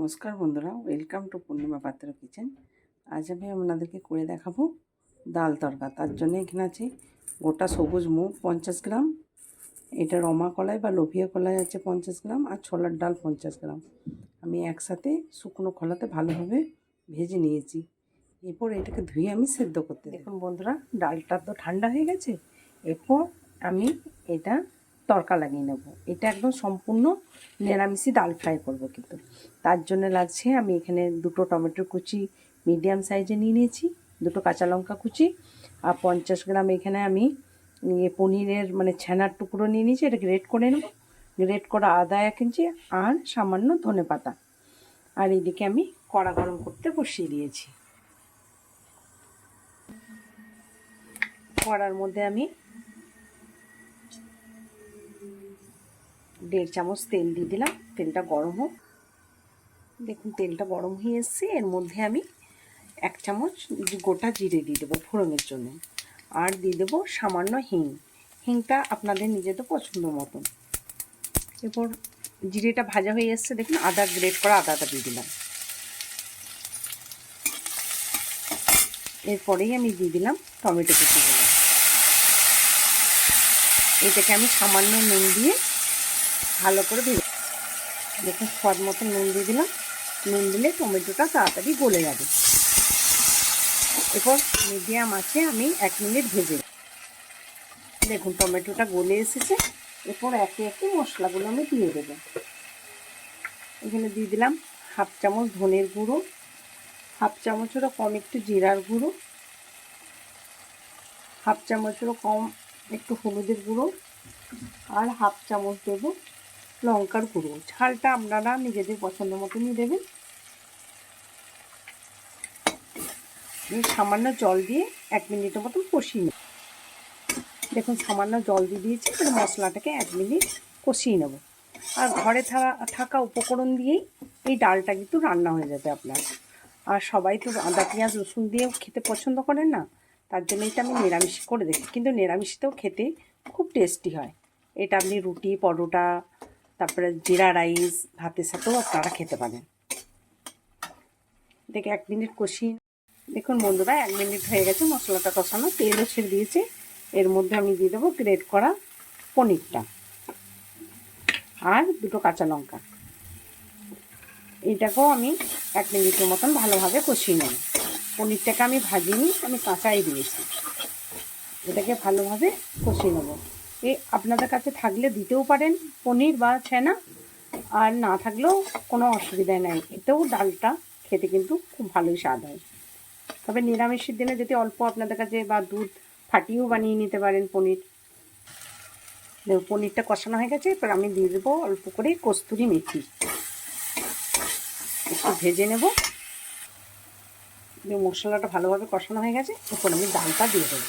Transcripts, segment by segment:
নমস্কার বন্ধুরা welcome to পূর্ণিমা পাত্র কিচেন আজ আমি আপনাদেরকে করে দেখাবো ডাল তরকা তার জন্য এখানে আছে গোটা সবুজ মুগ পঞ্চাশ গ্রাম, এটা রমা কলাই বা লোভিয়া কলাই আছে পঞ্চাশ গ্রাম, আর ছোলার ডাল পঞ্চাশ গ্রাম। আমি একসাথে শুকনো খোলাতে ভালোভাবে ভেজে নিয়েছি। এরপর এটাকে ধুয়ে আমি সেদ্ধ করতে। দেখুন বন্ধুরা, ডালটা তো ঠান্ডা হয়ে গেছে। এরপর আমি এটা তরকা লাগিয়ে নেব। এটা একদম সম্পূর্ণ নিরামিষই ডাল ফ্রাই করব কিন্তু। তার জন্য লাগছে আমি এখানে দুটো টমেটোর কুচি মিডিয়াম সাইজে নিয়ে নিয়েছি, দুটো কাঁচা লঙ্কা কুচি আর পঞ্চাশ গ্রাম এখানে আমি ইয়ে পনিরের মানে ছানার টুকরো নিয়ে নিয়েছি, এটা রেড করে নেব। রেড করা আদা এক ইঞ্চি আর সামান্য ধনে পাতা। আর এদিকে আমি কড়া গরম করতে বসিয়ে দিয়েছি। কড়ার মধ্যে আমি দেড় চামচ তেল দিয়ে দিলাম। তেলটা গরম হোক। দেখুন, তেলটা গরম হয়ে এসছে। এর মধ্যে আমি এক চামচ গোটা জিরে দিয়ে দেবো ফোড়নের জন্য। আর দিয়ে দেবো সামান্য হিং। হিংটা আপনাদের নিজেদের পছন্দ মতন। এরপর জিরেটা ভাজা হয়ে এসছে। দেখুন, আদা গ্রেট করা আদাটা দিয়ে দিলাম। এরপরেই আমি দিয়ে দিলাম টমেটো কুচিগুলো এটাকে আমি সামান্য নুন দিয়ে ভালো করে ভেজে দেখুন, স্বাদ মতো নুন দিয়ে দিলাম। নুন দিলে টমেটোটা তাড়াতাড়ি গলে যাবে। এরপর মিডিয়াম আছে, আমি এক মিনিট ভেজে দেখুন, টমেটোটা গলে এসেছে। এরপর একে একে মশলাগুলো আমি দিয়ে দেবো। এখানে দিয়ে দিলাম হাফ চামচ ধনের গুঁড়ো, হাফ চামচেরও কম একটু জিরার গুঁড়ো, হাফ চামচেরও কম একটু হলুদের গুঁড়ো, আর হাফ চামচ দেবো লঙ্কার গুঁড়ো। ঝালটা আপনারা নিজেদের পছন্দ মতনই দেবেন সামান্য জল দিয়ে এক মিনিটের মতন কষিয়ে নেব। দেখুন, সামান্য জল দিয়ে দিয়েছি, এবার মশলাটাকে এক মিনিট কষিয়ে নেব। আর ঘরে থাকা উপকরণ দিয়েই এই ডালটা কিন্তু রান্না হয়ে যাবে আপনার। আর সবাই তো আদা, পেঁয়াজ, রসুন দিয়েও খেতে পছন্দ করেন না, তার জন্য এটা আমি নিরামিষ করে দেখি। কিন্তু নিরামিষতেও খেতে খুব টেস্টি হয়। এটা আপনি রুটি, পরোটা তারপরে জিরা রাইস ভাতের সাথেও আপনারা খেতে পারেন। দেখে এক মিনিট কষিয়ে দেখুন বন্ধুরা, এক মিনিট হয়ে গেছে মশলাটা কষানো। তেলও ছেড়ে দিয়েছে। এর মধ্যে আমি দিয়ে দেবো গ্রেট করা পনিরটা আর দুটো কাঁচা লঙ্কা। এইটাকেও আমি এক মিনিটের মতন ভালোভাবে কষিয়ে নেব। পনিরটাকে আমি ভাজিনি, আমি কাঁচাই দিয়েছি। এটাকে ভালোভাবে কষিয়ে নেব। এ আপনাদের কাছে থাকলে দিতেও পারেন, পনির বা ছানা, আর না থাকলেও কোনো অসুবিধা নাই। এতেও ডালটা খেতে কিন্তু খুব ভালোই স্বাদ হয়। তবে নিরামিষের দিনে যদি অল্প আপনাদের কাছে বা দুধ ফাটিয়েও বানিয়ে নিতে পারেন পনির পনিরটা কষানো হয়ে গেছে, এবার আমি দিয়ে দেবো অল্প করে কস্তুরি মেথি। একটু ভেজে নেব। মশলাটা ভালোভাবে কষানো হয়ে গেছে, এরপর আমি ডালটা দিয়ে দেবো।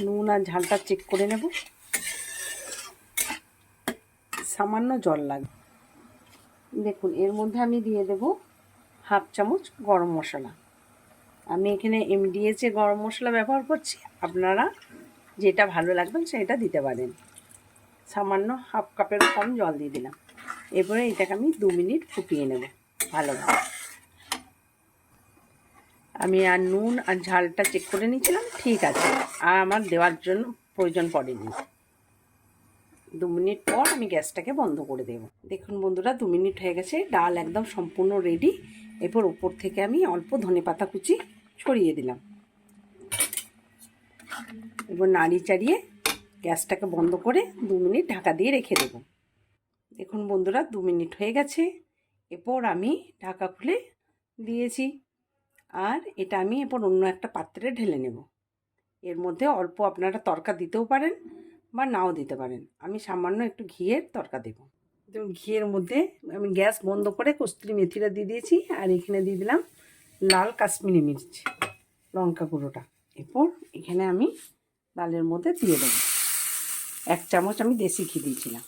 নুন আর ঝালটা চেক করে নেব। সামান্য জল লাগবে। দেখুন, এর মধ্যে আমি দিয়ে দেব হাফ চামচ গরম মশলা। আমি এখানে এমডিএচে গরম মশলা ব্যবহার করছি। আপনারা যেটা ভালো লাগবে সেটা দিতে পারেন। সামান্য হাফ কাপের কম জল দিয়ে দিলাম। এরপরে এটাকে আমি দু মিনিট ফুটিয়ে নেব। ভালোভাবে আমি আর নুন আর ঝালটা চেক করে নিয়েছিলাম, ঠিক আছে। আর আমার দেওয়ার জন্য প্রয়োজন পড়েনি। দু মিনিট পর আমি গ্যাসটাকে বন্ধ করে দেব। দেখুন বন্ধুরা, দু মিনিট হয়ে গেছে, ডাল একদম সম্পূর্ণ রেডি এরপর ওপর থেকে আমি অল্প ধনে পাতা কুচি ছড়িয়ে দিলাম। এবার নাড়ি চাড়িয়ে গ্যাসটাকে বন্ধ করে দু মিনিট ঢাকা দিয়ে রেখে দেব। দেখুন বন্ধুরা, দু মিনিট হয়ে গেছে। এরপর আমি ঢাকা খুলে দিয়েছি। আর এটা আমি এরপর অন্য একটা পাত্রে ঢেলে নেব। এর মধ্যে অল্প আপনারা তরকা দিতেও পারেন বা নাও দিতে পারেন। আমি সামান্য একটু ঘিয়ের তরকা দেব। ঘিয়ের মধ্যে আমি গ্যাস বন্ধ করে কস্তুরি মেথিটা দিয়ে দিয়েছি আর এখানে দিয়ে দিলাম লাল কাশ্মীরি মির্চ, লঙ্কা গুঁড়োটা। এরপর এখানে আমি ডালের মধ্যে দিয়ে দেবো। এক চামচ আমি দেশি ঘি দিয়েছিলাম।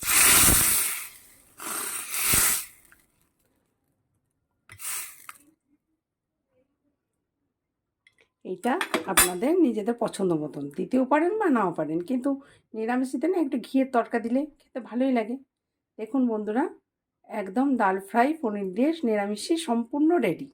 এইটা আপনাদের নিজেদের পছন্দ মতন। দিতেও পারেন বা নাও পারেন, কিন্তু নিরামিষিতে না একটু ঘিয়ের তরকা দিলে খেতে ভালোই লাগে। দেখুন বন্ধুরা, একদম ডাল ফ্রাই, পনির দিয়ে নিরামিষি সম্পূর্ণ রেডি